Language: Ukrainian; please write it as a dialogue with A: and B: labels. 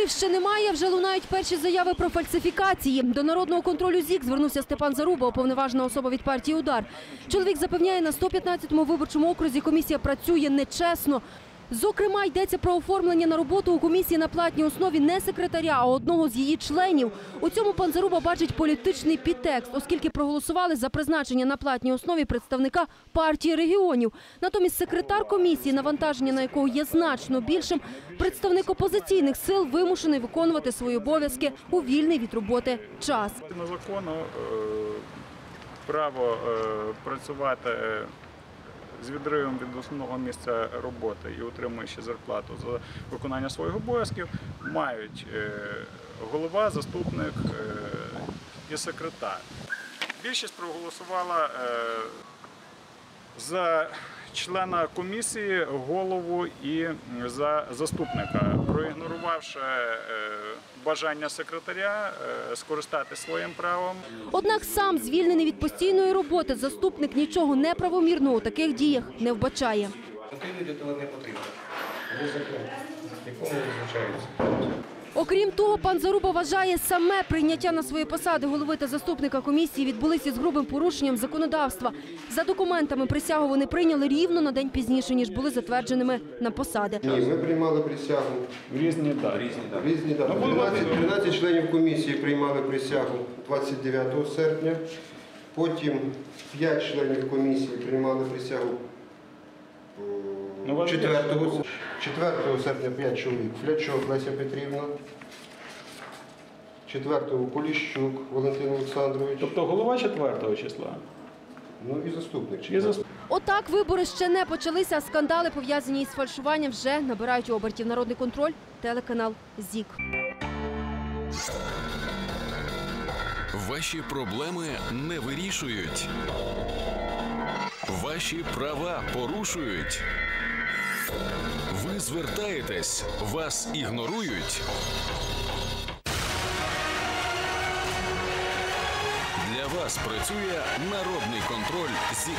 A: виборів ще немає, вже лунають перші заяви про фальсифікації. До народного контролю ЗІК звернувся Степан Заруба, уповноважена особа від партії Удар. Чоловік запевняє, на 115-му виборчому окрузі комісія працює нечесно. Зокрема, йдеться про оформлення на роботу у комісії на платній основі не секретаря, а одного з її членів. У цьому пан Заруба бачить політичний підтекст, оскільки проголосували за призначення на платній основі представника партії регіонів. Натомість секретар комісії, навантаження на якого є значно більшим, представник опозиційних сил вимушений виконувати свої обов'язки у вільний від роботи час.
B: На закону е, право е, працювати е, з відривом від основного місця роботи і отримуючи зарплату за виконання своїх обов'язків мають е, голова, заступник е, і секретар. Більшість проголосувала е, за члена комісії, голову і за заступника, проігнорувавши е, бажання секретаря е, скористати своїм правом.
A: Однак сам звільнений від постійної роботи заступник нічого неправомірного у таких діях не вбачає.
C: Потрібно для того не потрібно. Є закон, якому визначається.
A: Окрім того, пан Заруба вважає, саме прийняття на свої посади голови та заступника комісії відбулися з грубим порушенням законодавства. За документами присягу вони прийняли рівно на день пізніше, ніж були затвердженими на посади.
D: Ні, ми приймали присягу.
B: Різні так.
D: Різні дати. 13, 13 членів комісії приймали присягу 29 серпня. Потім 5 членів комісії приймали присягу
B: Ну,
D: 4, 4 серпня 5 чоловік. Флячок Леся Петрівна. 4 Поліщук Валентин Олександрович.
B: Тобто голова 4 числа.
D: Ну і заступник.
B: І заступник.
A: Отак вибори ще не почалися, а скандали, пов'язані із фальшуванням, вже набирають обертів. Народний контроль, телеканал ЗІК.
E: Ваші проблеми не вирішують. Ваші права порушують. Ви звертаєтесь, вас ігнорують. Для вас працює народний контроль ЗІК.